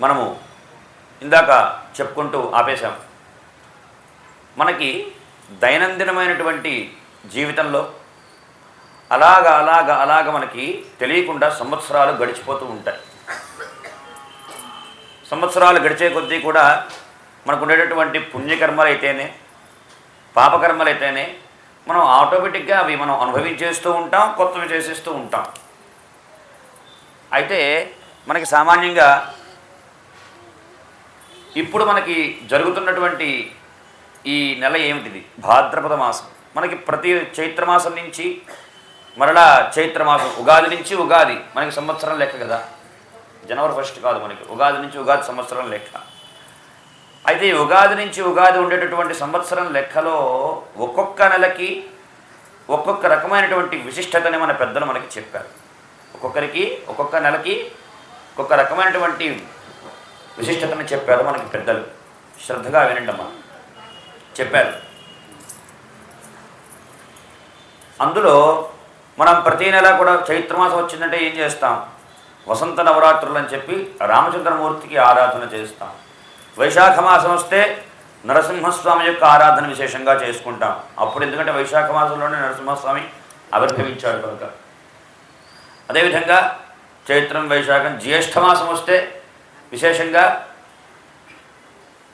మనము ఇందాక చెప్పుకుంటూ ఆపేశాం. మనకి దైనందినమైనటువంటి జీవితంలో అలాగ అలాగ అలాగ మనకి తెలియకుండా సంవత్సరాలు గడిచిపోతూ ఉంటాయి. సంవత్సరాలు గడిచే కొద్దీ కూడా మనకు ఉండేటటువంటి పుణ్యకర్మలు అయితేనే పాపకర్మలు అయితేనే మనం ఆటోమేటిక్గా అవి మనం అనుభవించేస్తూ ఉంటాం కొత్తవి చేసేస్తూ ఉంటాం. అయితే మనకి సామాన్యంగా ఇప్పుడు మనకి జరుగుతున్నటువంటి ఈ నెల ఏమిటిది? భాద్రపద మాసం. మనకి ప్రతి చైత్రమాసం నుంచి మరలా చైత్రమాసం ఉగాది నుంచి ఉగాది. మనకి సంవత్సరం లెక్క కదా. జనవరి ఫస్ట్ కాదు మనకి. ఉగాది నుంచి ఉగాది సంవత్సరం లెక్క. అయితే ఉగాది నుంచి ఉగాది ఉండేటటువంటి సంవత్సరం లెక్కలో ఒక్కొక్క నెలకి ఒక్కొక్క రకమైనటువంటి విశిష్టతని మన పెద్దలు మనకి చెప్పారు. ఒక్కొక్కరికి ఒక్కొక్క నెలకి ఒక్కొక్క రకమైనటువంటి విశిష్టతను చెప్పారు మనకి పెద్దలు. శ్రద్ధగా వినండమ్మా. చెప్పారు. అందులో మనం ప్రతి నెల కూడా చైత్రమాసం వచ్చిందంటే ఏం చేస్తాం? వసంత నవరాత్రులు అని చెప్పి రామచంద్రమూర్తికి ఆరాధన చేస్తాం. వైశాఖ మాసం వస్తే నరసింహస్వామి యొక్క ఆరాధన విశేషంగా చేసుకుంటాం. అప్పుడు ఎందుకంటే వైశాఖ మాసంలోనే నరసింహస్వామి ఆవిర్భవించాడు కనుక. అదేవిధంగా చైత్రం వైశాఖం జ్యేష్ఠ మాసం వస్తే విశేషంగా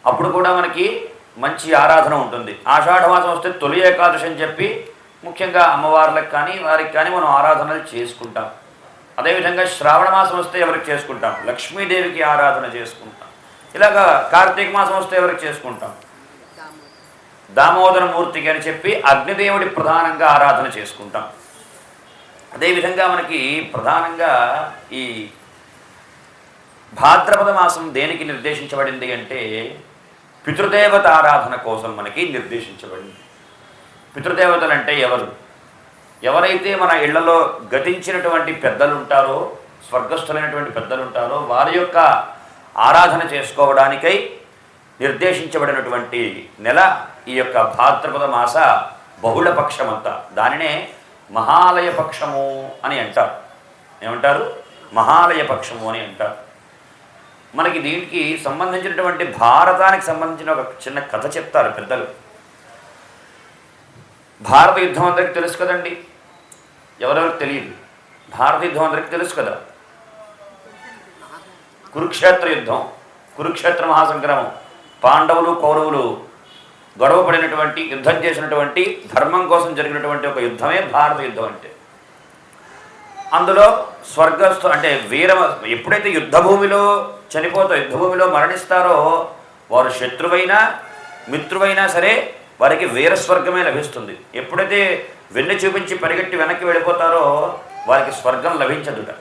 అప్పుడు కూడా మనకి మంచి ఆరాధన ఉంటుంది. ఆషాఢ మాసం వస్తే తొలి ఏకాదశి అని చెప్పి ముఖ్యంగా అమ్మవార్లకు కానీ వారికి కానీ మనం ఆరాధనలు చేసుకుంటాం. అదేవిధంగా శ్రావణ మాసం వస్తే ఎవరికి చేసుకుంటాం? లక్ష్మీదేవికి ఆరాధన చేసుకుంటాం. ఇలాగా కార్తీక మాసం వస్తే ఎవరికి చేసుకుంటాం? దామోదర మూర్తికి అని చెప్పి అగ్నిదేవుడి ప్రధానంగా ఆరాధన చేసుకుంటాం. అదేవిధంగా మనకి ప్రధానంగా ఈ భాద్రపద మాసం దేనికి నిర్దేశించబడింది అంటే పితృదేవత ఆరాధన కోసం మనకి నిర్దేశించబడింది. పితృదేవతలు అంటే ఎవరు? ఎవరైతే మన ఇళ్ళలో గతించినటువంటి పెద్దలు ఉంటారో స్వర్గస్థులైనటువంటి పెద్దలు ఉంటారో వారి యొక్క ఆరాధన చేసుకోవడానికై నిర్దేశించబడినటువంటి నెల ఈ యొక్క భాద్రపద మాస బహుళ పక్షమంతా దానినే మహాలయ పక్షము అని అంటారు. ఏమంటారు? మహాలయ పక్షము అని అంటారు. మనకి దీనికి సంబంధించినటువంటి భారతానికి సంబంధించిన ఒక చిన్న కథ చెప్తారు పెద్దలు. భారత యుద్ధం అందరికి తెలుసు కదండి? ఎవరెవరికి తెలియదు? భారత యుద్ధం అందరికి తెలుసు కదా? కురుక్షేత్ర యుద్ధం కురుక్షేత్ర మహాసంగ్రామం పాండవులు కౌరవులు గొడవ పడినటువంటి యుద్ధం చేసినటువంటి ధర్మం కోసం జరిగినటువంటి ఒక యుద్ధమే భారత యుద్ధం అంటే. అందులో స్వర్గస్థు అంటే వీర ఎప్పుడైతే యుద్ధభూమిలో చనిపోతో యుద్ధభూమిలో మరణిస్తారో వారు శత్రువైనా మిత్రువైనా సరే వారికి వీరస్వర్గమే లభిస్తుంది. ఎప్పుడైతే వెన్ను చూపించి పరిగెట్టి వెనక్కి వెళ్ళిపోతారో వారికి స్వర్గం లభించదుట.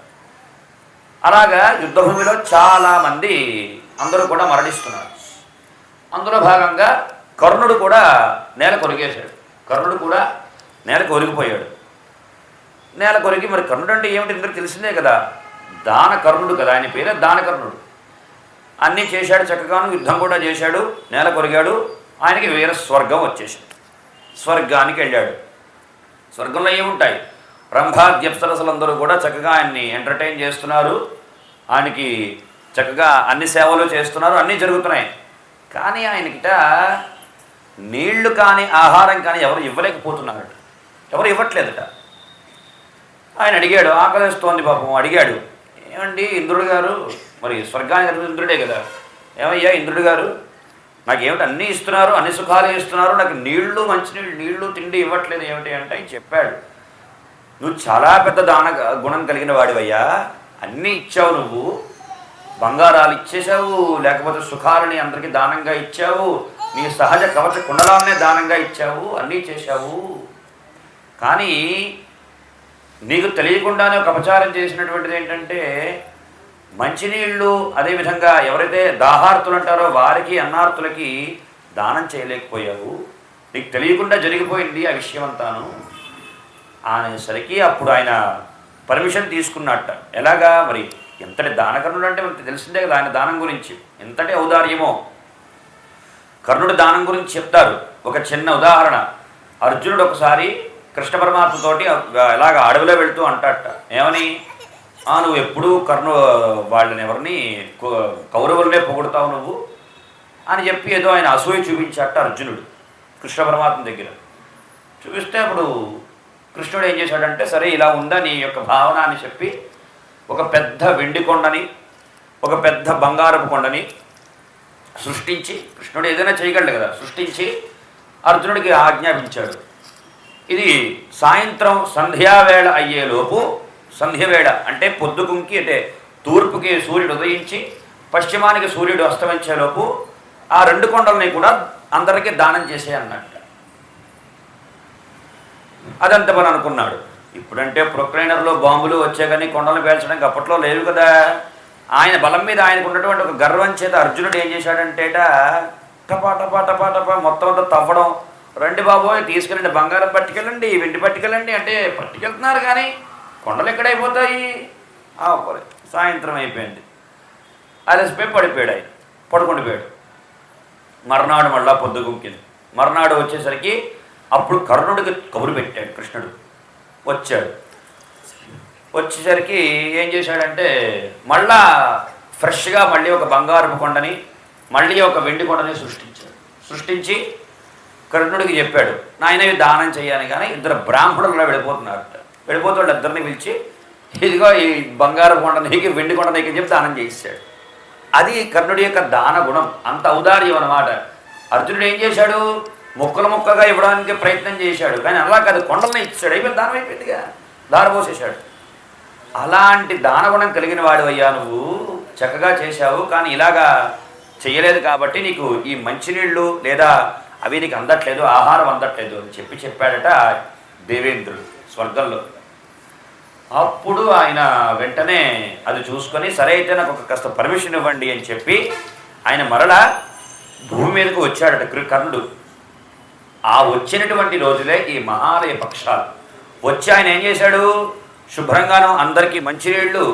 అలాగా యుద్ధభూమిలో చాలామంది అందరూ కూడా మరణిస్తున్నారు. అందులో భాగంగా కర్ణుడు కూడా నేల కొరిగేశాడు. కర్ణుడు కూడా నేల కొరిగిపోయాడు నేల కొరికి మరి కర్ణుడు అంటే ఏమిటి? అందరికి తెలిసిందే కదా. దాన కర్ణుడు కదా ఆయన పేరే దాన కర్ణుడు. అన్నీ చేశాడు చక్కగాను యుద్ధం కూడా చేశాడు నేల కొరిగాడు ఆయనకి వీర స్వర్గం వచ్చేసింది. స్వర్గానికి వెళ్ళాడు. స్వర్గంలో ఏముంటాయి? రంభాద్యప్సరసలందరూ కూడా చక్కగా ఆయన్ని ఎంటర్టైన్ చేస్తున్నారు. ఆయనకి చక్కగా అన్ని సేవలు చేస్తున్నారు అన్నీ జరుగుతున్నాయి. కానీ ఆయనకిట నీళ్ళు కానీ ఆహారం కానీ ఎవరు ఇవ్వలేకపోతున్నారట ఎవరు ఇవ్వట్లేదట. ఆయన అడిగాడు ఆకలిస్తోంది పాపం అడిగాడు. ఏమండి ఇంద్రుడు గారు? మరి స్వర్గానికి ఇంద్రుడే కదా. ఏమయ్యా ఇంద్రుడు గారు? నాకేమిటి అన్నీ ఇస్తున్నారు అన్ని సుఖాలు ఇస్తున్నారు నాకు నీళ్ళు మంచినీళ్ళు నీళ్ళు తిండి ఇవ్వట్లేదు ఏమిటి అంటే ఆయన చెప్పాడు. నువ్వు చాలా పెద్ద దాన గుణం కలిగిన వాడివయ్యా. అన్నీ ఇచ్చావు నువ్వు. బంగారాలు ఇచ్చేసావు లేకపోతే సుఖాలని అందరికీ దానంగా ఇచ్చావు. నీ సహజ కవచ కుండలాన్నే దానంగా ఇచ్చావు అన్నీ చేశావు. కానీ నీకు తెలియకుండానే ఒక అపచారం చేసినటువంటిది ఏంటంటే మంచినీళ్ళు అదేవిధంగా ఎవరైతే దాహార్తులు అంటారో వారికి అన్నార్తులకి దానం చేయలేకపోయావు. నీకు తెలియకుండా జరిగిపోయింది ఆ విషయం అంతాను అనేసరికి అప్పుడు ఆయన పర్మిషన్ తీసుకున్నట్ట. ఎలాగా? మరి ఎంతటి దానకర్ణుడు అంటే మనకు తెలిసిందే కదా ఆయన దానం గురించి. ఎంతటి ఔదార్యమో. కర్ణుడి దానం గురించి చెప్తారు. ఒక చిన్న ఉదాహరణ. అర్జునుడు ఒకసారి కృష్ణ పరమాత్మతోటి ఎలాగ అడవిలో వెళుతూ అంటాట ఏమని? "ఆ, నువ్వు ఎప్పుడూ కర్ణ వాళ్ళని ఎవరిని కౌరవులనే పొగుడతావు నువ్వు? అని చెప్పి ఏదో ఆయన అసూయ చూపించాట అర్జునుడు కృష్ణ పరమాత్మ దగ్గర. చూపిస్తే అప్పుడు కృష్ణుడు ఏం చేశాడంటే సరే ఇలా ఉందా నీ యొక్క భావన అని చెప్పి ఒక పెద్ద వెండి కొండని ఒక పెద్ద బంగారపు కొండని సృష్టించి కృష్ణుడు ఏదైనా చేయగలడు కదా సృష్టించి అర్జునుడికి ఆజ్ఞాపించాడు. ఇది సాయంత్రం సంధ్యావేళ అయ్యేలోపు సంధ్యవేళ అంటే పొద్దుగుంకి అంటే తూర్పుకి సూర్యుడు ఉదయించి పశ్చిమానికి సూర్యుడు అస్తమించేలోపు ఆ రెండు కొండల్ని కూడా అందరికీ దానం చేసే అన్నట్ట. అదంత పని అనుకున్నాడు. ఇప్పుడంటే ప్రొక్లైనర్లో బాంబులు వచ్చే కానీ కొండలు పేల్చడానికి అప్పట్లో లేవు కదా. ఆయన బలం మీద ఆయనకు ఉన్నటువంటి ఒక గర్వం చేత అర్జునుడు ఏం చేశాడంటేట టపా టపా టపా టపా మొత్తం అంతా తవ్వడం రండి బాబోయ్ తీసుకెళ్ళండి బంగారం పట్టుకెళ్ళండి వెండి పట్టుకెళ్ళండి అంటే పట్టుకెళ్తున్నారు కానీ కొండలు ఎక్కడైపోతాయి? ఆపలే సాయంత్రం అయిపోయింది. అలసిపోయి పడిపోయాడు ఆయన. పడుకుండిపోయాడు మర్నాడు మళ్ళా పొద్దుగుంకింది మర్నాడు వచ్చేసరికి అప్పుడు కర్ణుడికి కబురు పెట్టాడు కృష్ణుడు. వచ్చాడు. వచ్చేసరికి ఏం చేశాడంటే మళ్ళా ఫ్రెష్గా మళ్ళీ ఒక బంగారపు కొండని మళ్ళీ ఒక వెండి కొండని సృష్టించాడు. సృష్టించి కర్ణుడికి చెప్పాడు నాయన ఇవి దానం చేయాలి కానీ ఇద్దరు బ్రాహ్మణులు వెళ్ళిపోతున్నారు. వెళ్ళిపోతే వాళ్ళు ఇద్దరిని పిలిచి ఇదిగో ఈ బంగారు కొండ నీకి వెండి కొండ నీకు చెప్పి దానం చేయిస్తాడు. అది కర్ణుడి యొక్క దాన గుణం అంత ఔదార్యం అన్నమాట. అర్జునుడు ఏం చేశాడు? ముక్కలు ముక్కగా ఇవ్వడానికి ప్రయత్నం చేశాడు కానీ అలా కాదు కొండల్ని ఇచ్చాడు. అయిపోయింది దానం అయిపోయిందిగా. దారపోసేశాడు అలాంటి దానగుణం కలిగిన వాడు అయ్యా నువ్వు. చక్కగా చేశావు కానీ ఇలాగా చేయలేదు కాబట్టి నీకు ఈ మంచినీళ్ళు లేదా అవి నీకు అందట్లేదు ఆహారం అందట్లేదు అని చెప్పి చెప్పాడట దేవేంద్రుడు స్వర్గంలో. అప్పుడు ఆయన వెంటనే అది చూసుకొని సరే అయితే నాకు ఒక కాస్త పర్మిషన్ ఇవ్వండి అని చెప్పి ఆయన మరలా భూమి మీదకు వచ్చాడట కర్ణుడు ఆ వచ్చినటువంటి రోజులే ఈ మహాలయ పక్షాలు. వచ్చి ఆయన ఏం చేశాడు? శుభ్రంగాను అందరికీ మంచినీళ్ళు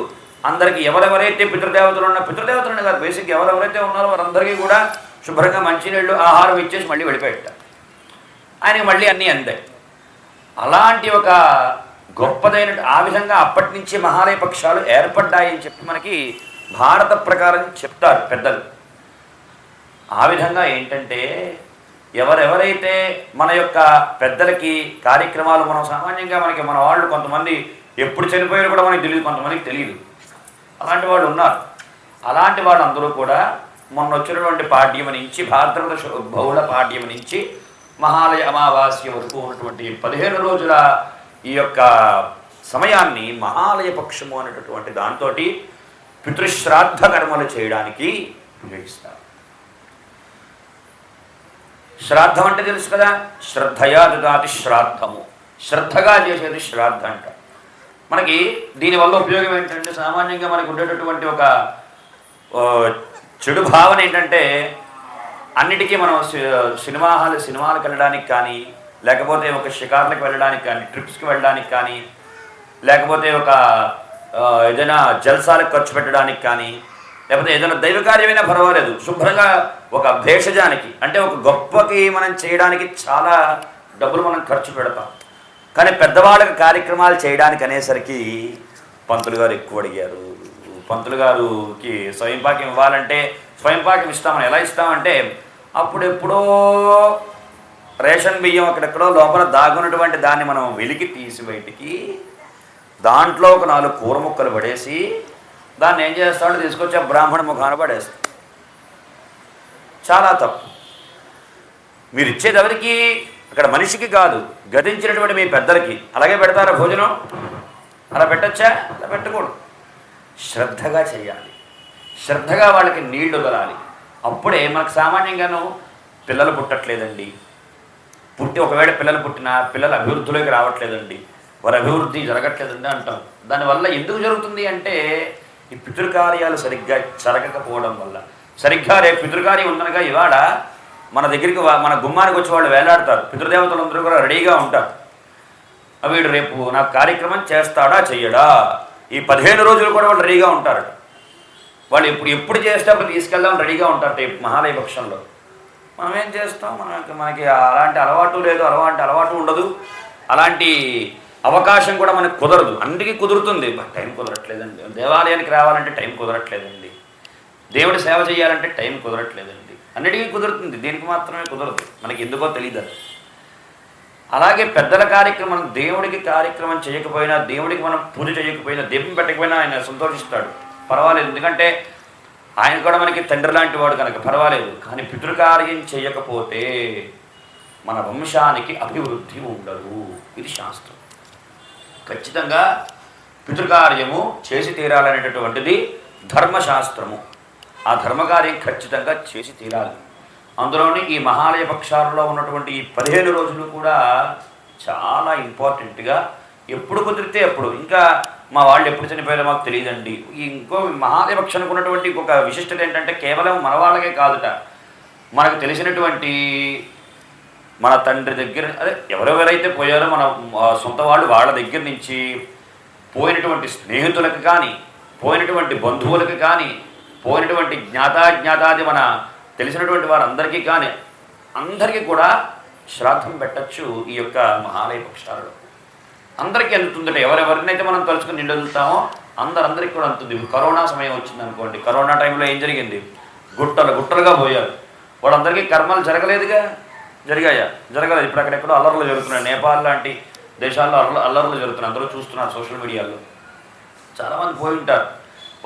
అందరికీ ఎవరెవరైతే పితృదేవతలు ఉన్న పితృదేవతలు కాదు బేసిక్ ఎవరెవరైతే ఉన్నారో వారందరికీ కూడా శుభ్రంగా మంచినీళ్ళు ఆహారం ఇచ్చేసి మళ్ళీ వెళ్ళిపోయాట. ఆయనకి మళ్ళీ అన్నీ అందాయి. అలాంటి ఒక గొప్పదైన ఆ విధంగా అప్పటి నుంచి మహాలయ పక్షాలు ఏర్పడ్డాయని చెప్పి మనకి భారత ప్రకారం చెప్తారు పెద్దలు. ఆ విధంగా ఏంటంటే ఎవరెవరైతే మన యొక్క పెద్దలకి కార్యక్రమాలు మనం సామాన్యంగా మనకి మన వాళ్ళు కొంతమంది ఎప్పుడు చనిపోయారు కూడా మనకి తెలియదు కొంతమందికి తెలియదు అలాంటి వాళ్ళు ఉన్నారు. అలాంటి వాళ్ళందరూ కూడా మొన్న వచ్చినటువంటి పాఠ్యం నుంచి భాద్రపద బహుళ పాఠ్యం నుంచి మహాలయ అమావాస్య వరకు ఉన్నటువంటి పదిహేను రోజుల ఈ యొక్క సమయాన్ని మహాలయ పక్షము అనేటటువంటి దాంతో పితృశ్రాద్ధ కర్మలు చేయడానికి ఉపయోగిస్తారు. శ్రాద్ధం అంటే తెలుసు కదా? శ్రద్ధయా దాతి శ్రాద్ధము. శ్రద్ధగా చేసేది శ్రాద్ధ అంట. మనకి దీనివల్ల ఉపయోగం ఏంటంటే సామాన్యంగా మనకు ఉండేటటువంటి ఒక చెడు భావన ఏంటంటే అన్నిటికీ మనం సి- సినిమా హాల్ సినిమాలకు వెళ్ళడానికి కానీ లేకపోతే ఒక షికార్లకు వెళ్ళడానికి కానీ ట్రిప్స్కి వెళ్ళడానికి కానీ లేకపోతే ఒక ఏదైనా జల్సాలకు ఖర్చు పెట్టడానికి కానీ లేకపోతే ఏదైనా దైవ కార్యమైనా పర్వాలేదు. శుభ్రంగా ఒక భేషజానికి అంటే ఒక గొప్పకి మనం చేయడానికి చాలా డబ్బులు మనం ఖర్చు పెడతాం. కానీ పెద్దవాళ్ళకి కార్యక్రమాలు చేయడానికి అనేసరికి పంతులు గారు ఎక్కువ అడిగారు. పంతులు గారుకి స్వయంపాకం ఇవ్వాలంటే స్వయంపాకం ఇస్తామని ఎలా ఇస్తామంటే అప్పుడెప్పుడో రేషన్ బియ్యం అక్కడెక్కడో లోపల దాగున్నటువంటి దాన్ని మనం వెలికి తీసి బయటికి దాంట్లో ఒక నాలుగు కూర ముక్కలు పడేసి దాన్ని ఏం చేస్తాడో తీసుకొచ్చి ఆ బ్రాహ్మణ ముఖాన పడేస్తాం. చాలా తప్పు. మీరు ఇచ్చేది ఎవరికి? అక్కడ మనిషికి కాదు. గతించినటువంటి మీ పెద్దలకి. అలాగే పెడతారా భోజనం? అలా పెట్టచ్చా? అలా పెట్టకూడదు. శ్రద్ధగా చేయాలి. శ్రద్ధగా వాళ్ళకి నీళ్ళు వదలాలి. అప్పుడే మనకు సామాన్యంగాను పిల్లలు పుట్టట్లేదండి. పుట్టి ఒకవేళ పిల్లలు పుట్టినా పిల్లలు అభివృద్ధిలోకి రావట్లేదండి. వారి అభివృద్ధి జరగట్లేదండి అంటాం. దానివల్ల ఎందుకు జరుగుతుంది అంటే ఈ పితృకార్యాలు సరిగ్గా జరగకపోవడం వల్ల. సరిగ్గా రేపు పితృకార్యం ఉందనగా ఇవాళ మన దగ్గరికి వా- మన గుమ్మానికి వచ్చి వాళ్ళు వేలాడతారు. పితృదేవతలందరూ కూడా రెడీగా ఉంటారు. వీడు రేపు నాకు కార్యక్రమం చేస్తాడా చెయ్యడా? ఈ పదిహేను రోజులు కూడా వాళ్ళు రెడీగా ఉంటారు. వాళ్ళు ఎప్పుడు ఎప్పుడు చేస్తే అప్పుడు తీసుకెళ్దాం రెడీగా ఉంటారు రేపు మహాలయ పక్షంలో మనం ఏం చేస్తాం? మనకి మనకి అలాంటి అలవాటు లేదు అలాంటి అలవాటు ఉండదు. అలాంటి అవకాశం కూడా మనకు కుదరదు. అన్నిటికీ కుదురుతుంది. టైం కుదరట్లేదండి. దేవాలయానికి రావాలంటే టైం కుదరట్లేదండి. దేవుడి సేవ చేయాలంటే టైం కుదరట్లేదండి. అన్నిటికీ కుదురుతుంది. దీనికి మాత్రమే కుదరదు. మనకి ఎందుకో తెలియదు అలాగే పెద్దల కార్యక్రమం దేవుడికి కార్యక్రమం చేయకపోయినా దేవుడికి మనం పూజ చేయకపోయినా దీపం పెట్టకపోయినా ఆయన సంతోషిస్తాడు. పర్వాలేదు. ఎందుకంటే ఆయన కూడా మనకి తండ్రి లాంటి వాడు కనుక పర్వాలేదు. కానీ పితృకార్యం చేయకపోతే మన వంశానికి అభివృద్ధి ఉండదు. ఇది శాస్త్రం. ఖచ్చితంగా పితృకార్యము చేసి తీరాలనేటటువంటిది ధర్మశాస్త్రము. ఆ ధర్మకార్యం ఖచ్చితంగా చేసి తీరాలి. అందులోని ఈ మహాలయ పక్షాలలో ఉన్నటువంటి ఈ పదిహేను రోజులు కూడా చాలా ఇంపార్టెంట్గా ఎప్పుడు కుదిరితే అప్పుడు. ఇంకా మా వాళ్ళు ఎప్పుడు చనిపోయారో మాకు తెలియదండి. ఇంకో మహాలయ పక్షానికి ఉన్నటువంటి ఇంకొక విశిష్టత ఏంటంటే కేవలం మన వాళ్ళకే కాదుట. మనకు తెలిసినటువంటి మన తండ్రి దగ్గర అదే ఎవరెవరైతే పోయారో మన సొంత వాళ్ళు వాళ్ళ దగ్గర నుంచి పోయినటువంటి స్నేహితులకు కానీ పోయినటువంటి బంధువులకు కానీ పోయినటువంటి జ్ఞాతాజ్ఞాతాది మన తెలిసినటువంటి వారందరికీ కానీ అందరికీ కూడా శ్రాద్ధం పెట్టచ్చు ఈ యొక్క మహాలయ పక్షాలలో. అందరికీ అందుతుందట ఎవరెవరినైతే మనం తలుచుకుని నిండుతామో అందరందరికీ కూడా అందుతుంది. కరోనా సమయం వచ్చింది అనుకోండి. కరోనా టైంలో ఏం జరిగింది? గుట్టలు గుట్టలుగా పోయారు. వాళ్ళందరికీ కర్మలు జరగలేదుగా? జరిగాయా? జరగలేదు. ఇప్పుడు అక్కడెక్కడో అల్లర్లు జరుగుతున్నాయి. నేపాల్ లాంటి దేశాల్లో అల్లర్లు అల్లర్లు జరుగుతున్నాయి. అందరూ చూస్తున్నారు సోషల్ మీడియాలో. చాలామంది పోయి ఉంటారు.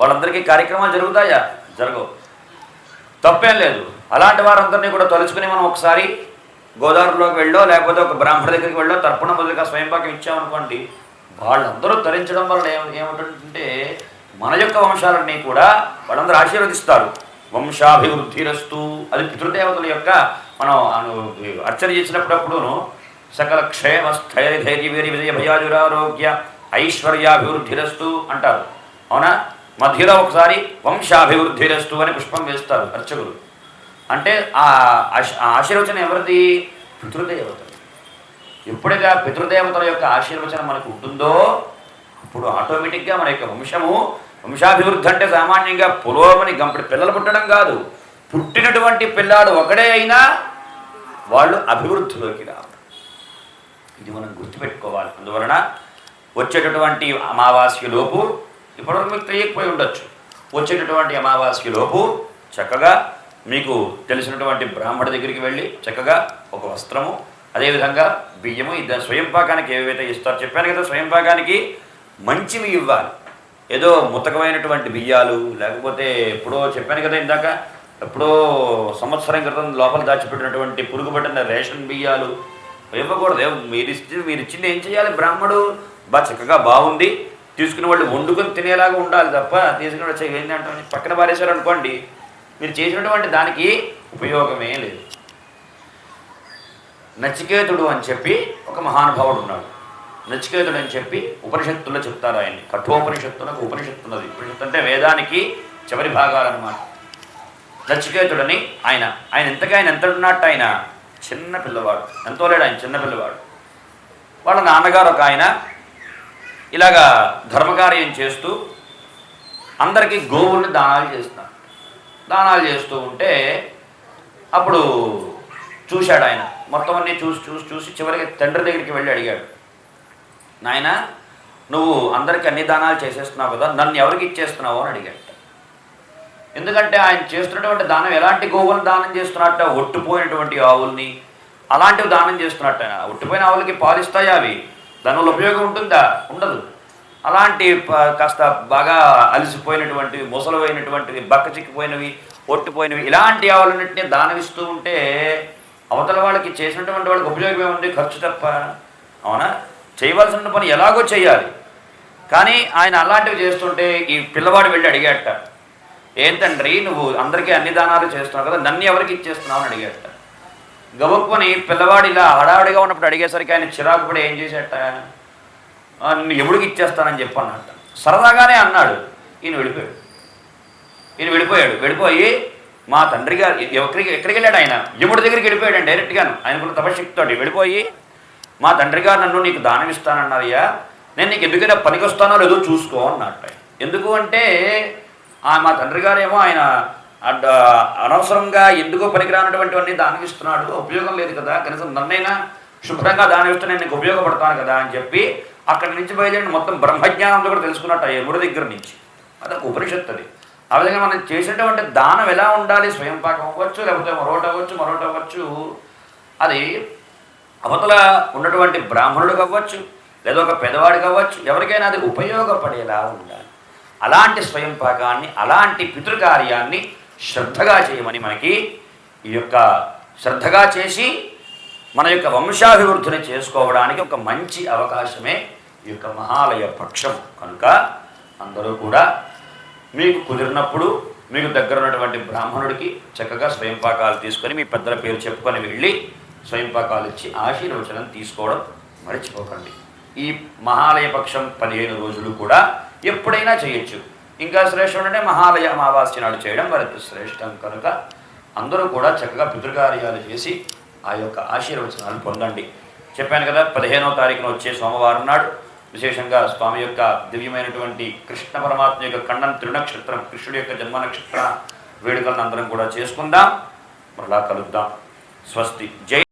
వాళ్ళందరికీ కార్యక్రమాలు జరుగుతాయా? జరగవు. తప్పేం లేదు. అలాంటి వారందరినీ కూడా తలుచుకుని మనం ఒకసారి గోదావరిలోకి వెళ్ళో లేకపోతే ఒక బ్రాహ్మణ దగ్గరికి వెళ్ళో తర్పణ మొదలుగా స్వయంపాకం ఇచ్చామనుకోండి వాళ్ళందరూ తరించడం వల్ల ఏమ ఏమిటంటే మన యొక్క వంశాలన్నీ కూడా వాళ్ళందరూ ఆశీర్వదిస్తారు. వంశాభివృద్ధిరస్తు అది పితృదేవతల యొక్క మనం అర్చన చేసినప్పుడప్పుడును సకల క్షేమ స్థైర్య ధైర్య వీరి విజయ భయాజురారోగ్య ఐశ్వర్యాభివృద్ధిరస్తు అంటారు. అవునా? మధ్యలో ఒకసారి వంశాభివృద్ధి రస్తు అని పుష్పం వేస్తారు అర్చకులు. అంటే ఆ ఆ ఆశీర్వచనం ఎవరిది? పితృదేవత ఎప్పుడైతే ఆ పితృదేవతల యొక్క ఆశీర్వచనం మనకు ఉంటుందో అప్పుడు ఆటోమేటిక్గా మన యొక్క వంశము వంశాభివృద్ధి అంటే సామాన్యంగా పులోమని గంపడి పిల్లలు పుట్టడం కాదు. పుట్టినటువంటి పిల్లాడు ఒకడే అయినా వాళ్ళు అభివృద్ధిలోకి రావాలి. ఇది మనం గుర్తుపెట్టుకోవాలి. అందువలన వచ్చేటటువంటి అమావాస్యలోపు ఇప్పటివరకు మీకు తెలియకపోయి ఉండొచ్చు. వచ్చేటటువంటి అమావాస్యలోపు చక్కగా మీకు తెలిసినటువంటి బ్రాహ్మణ దగ్గరికి వెళ్ళి చక్కగా ఒక వస్త్రము అదేవిధంగా బియ్యము ఇద్దరు స్వయం పాకానికి ఏవైతే ఇస్తారో చెప్పాను కదా స్వయం పాకానికి మంచివి ఇవ్వాలి. ఏదో ముతకమైనటువంటి బియ్యాలు లేకపోతే ఎప్పుడో చెప్పాను కదా ఇందాక ఎప్పుడో సంవత్సరం క్రితం లోపల దాచిపెట్టినటువంటి పురుగుపట్టిన రేషన్ బియ్యాలు ఇవ్వకూడదు. మీరు ఇచ్చి మీరు ఇచ్చింది ఏం చేయాలి బ్రాహ్మడు? బాగా చక్కగా బాగుంది. తీసుకునే వాళ్ళు వండుకొని తినేలాగా ఉండాలి తప్ప తీసుకుని వచ్చే ఏంటంటే పక్కన పారేశారు అనుకోండి మీరు చేసినటువంటి దానికి ఉపయోగమే లేదు. నచికేతుడు అని చెప్పి ఒక మహానుభావుడు ఉన్నాడు. నచికేతుడు అని చెప్పి ఉపనిషత్తుల్లో చెప్తారు ఆయన్ని. కఠోపనిషత్తులకు ఉపనిషత్తున్నది. ఉపనిషత్తు అంటే వేదానికి చివరి భాగాలన్నమాట నచికేతుడని ఆయన. ఆయన ఎంతగా ఆయన ఎంత ఉన్నట్టు ఆయన చిన్న పిల్లవాడు. ఎంతో లేడు ఆయన చిన్న పిల్లవాడు. వాళ్ళ నాన్నగారు ఒక ఆయన ఇలాగా ధర్మకార్యం చేస్తూ అందరికీ గోవుల్ని దానాలు చేస్తున్నారు. దానాలు చేస్తూ ఉంటే అప్పుడు చూశాడు ఆయన. మొత్తం అన్నీ చూసి చూసి చూసి చివరికి తండ్రి దగ్గరికి వెళ్ళి అడిగాడు. నాయన నువ్వు అందరికీ అన్ని దానాలు చేసేస్తున్నావు కదా నన్ను ఎవరికి ఇచ్చేస్తున్నావు? అని అడిగాడు. ఎందుకంటే ఆయన చేస్తున్నటువంటి దానం ఎలాంటి గోవులను దానం చేస్తున్నట్ట ఒట్టుపోయినటువంటి ఆవుల్ని అలాంటివి దానం చేస్తున్నట్ట ఆయన. ఒట్టిపోయిన ఆవులకి పాలిస్తాయా అవి? దానివల్ల ఉపయోగం ఉంటుందా? ఉండదు. అలాంటి కాస్త బాగా అలసిపోయినటువంటివి ముసలమైనటువంటివి బక్క చిక్కిపోయినవి ఒట్టిపోయినవి ఇలాంటి ఆవులన్నింటినీ దానం ఇస్తూ ఉంటే అవతల వాళ్ళకి చేసినటువంటి వాళ్ళకి ఉపయోగం ఏముంది ఖర్చు తప్ప. అవునా? చేయవలసిన పని ఎలాగో చేయాలి. కానీ ఆయన అలాంటివి చేస్తుంటే ఈ పిల్లవాడు వెళ్ళి అడిగాట ఏంటండ్రి నువ్వు అందరికీ అన్ని దానాలు చేస్తున్నావు కదా నన్ను ఎవరికి ఇచ్చేస్తున్నావు? అని అడిగాట గబుక్కుని పిల్లవాడు ఇలా హడావిడిగా ఉన్నప్పుడు అడిగేసరికి ఆయన చిరాకు పడి ఏం చేసేట నిన్ను ఎముడికి ఇచ్చేస్తానని చెప్పన్నట్ట సరదాగానే అన్నాడు. ఈయన వెళ్ళిపోయాడు. ఈయన వెళ్ళిపోయాడు. వెళ్ళిపోయి మా తండ్రి గారు ఎక్కడికి ఎక్కడికి వెళ్ళాడు ఆయన? యముడి దగ్గరికి వెళ్ళిపోయాడు ఆయన డైరెక్ట్గాను ఆయనకున్న తపశక్తితో వెళ్ళిపోయి మా తండ్రి గారు నన్ను నీకు దానం ఇస్తానన్నారయ్యా నేను నీకు ఎందుకైనా పనికొస్తానో లేదో చూసుకో అన్నట్టు ఎందుకు అంటే ఆ మా తండ్రి గారేమో ఆయన అడ్ అనవసరంగా ఎందుకో పనికిరానటువంటివన్నీ దానికి ఇస్తున్నాడు. ఉపయోగం లేదు కదా. కనీసం నన్నైనా శుభ్రంగా దానం ఇస్తే నేను నీకు ఉపయోగపడతాను కదా అని చెప్పి అక్కడి నుంచి బయలుదేరి మొత్తం బ్రహ్మజ్ఞానంతో కూడా తెలుసుకున్నట్టు ఆ యముడి దగ్గర నుంచి. అదొక ఉపనిషత్తు అది. ఆ విధంగా మనం చేసినటువంటి దానం ఎలా ఉండాలి? స్వయం పాకం అవ్వచ్చు లేకపోతే మరొకటి అవ్వచ్చు మరొకటి అవ్వచ్చు. అది అవతల ఉన్నటువంటి బ్రాహ్మణుడు కావచ్చు లేదా ఒక పెదవాడు కావచ్చు ఎవరికైనా అది ఉపయోగపడేలా ఉండాలి. అలాంటి స్వయం పాకాన్ని అలాంటి పితృకార్యాన్ని శ్రద్ధగా చేయమని మనకి ఈ యొక్క శ్రద్ధగా చేసి మన యొక్క వంశాభివృద్ధిని చేసుకోవడానికి ఒక మంచి అవకాశమే ఈ యొక్క మహాలయ పక్షం. కనుక అందరూ కూడా మీకు కుదిరినప్పుడు మీకు దగ్గర ఉన్నటువంటి బ్రాహ్మణుడికి చక్కగా స్వయంపాకాలు తీసుకొని మీ పెద్దల పేరు చెప్పుకొని వెళ్ళి స్వయంపాకాలు ఇచ్చి ఆశీర్వచనం తీసుకోవడం మర్చిపోకండి. ఈ మహాలయ పక్షం పదిహేను రోజులు కూడా ఎప్పుడైనా చేయొచ్చు. ఇంకా శ్రేష్ఠుడు అంటే మహాలయ అమావాస్య నాడు చేయడం వారికి శ్రేష్టం కనుక అందరూ కూడా చక్కగా పితృకార్యాలు చేసి ఆ యొక్క ఆశీర్వచనాలు పొందండి. చెప్పాను కదా పదిహేనవ తారీఖున వచ్చే సోమవారం నాడు విశేషంగా స్వామి యొక్క దివ్యమైనటువంటి కృష్ణ పరమాత్మ యొక్క ఖండం త్రినక్షత్రం కృష్ణుడి యొక్క జన్మ నక్షత్ర వేడుకలను అందరం కూడా చేసుకుందాం. మరలా కలుద్దాం. స్వస్తి. జై